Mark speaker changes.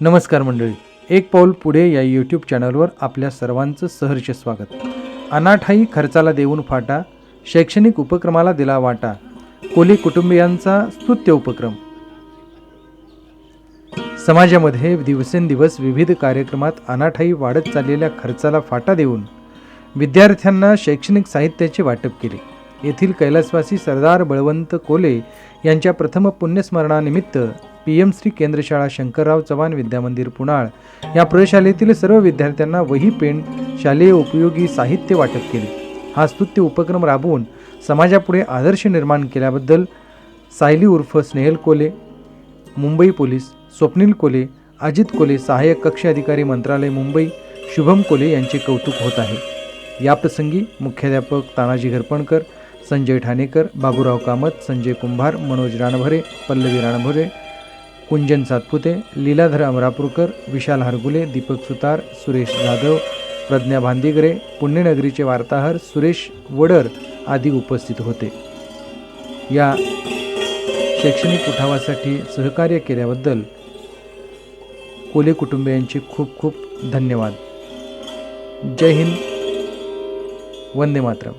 Speaker 1: नमस्कार मंडळी. एक पाऊल पुढे या यूट्यूब चॅनलवर आपल्या सर्वांचं सहर्ष स्वागत. अनाठाई खर्चाला देऊन फाटा शैक्षणिक उपक्रमाला दिला वाटा कोली कुटुंबियांचा स्तुत्य उपक्रम. समाजामध्ये दिवसेंदिवस विविध कार्यक्रमात अनाठाई वाढत चाललेल्या खर्चाला फाटा देऊन विद्यार्थ्यांना शैक्षणिक साहित्याचे वाटप केले. येथील कैलासवासी सरदार बळवंत कोले यांच्या प्रथम पुण्यस्मरणानिमित्त पी एम श्री केंद्रशाळा शंकरराव चव्हाण विद्यामंदिर पुणाळ या प्रयोगशालेतील सर्व विद्यार्थ्यांना वही पेन शालेय उपयोगी साहित्य वाटप केले. हा स्तुत्य उपक्रम राबवून समाजापुढे आदर्श निर्माण केल्याबद्दल सायली उर्फ स्नेहल कोले मुंबई पोलीस स्वप्नील कोले अजित कोले सहाय्यक कक्ष अधिकारी मंत्रालय मुंबई शुभम कोले यांचे कौतुक होत आहे. याप्रसंगी मुख्याध्यापक तानाजी घरपणकर संजय ठाणेकर बाबूराव कामत संजय कुंभार मनोज राणभरे पल्लवी राणभरे कुंजन सातपुते लीलाधर अमरापूरकर विशाल हरगुले दीपक सुतार सुरेश जाधव प्रज्ञा भांदिगरे पुण्यनगरीचे वार्ताहर सुरेश वडर आदी उपस्थित होते. या शैक्षणिक उठावासाठी सहकार्य केल्याबद्दल कोले कुटुंबियांचे खूप खूप धन्यवाद. जय हिंद. वंदे मातरम.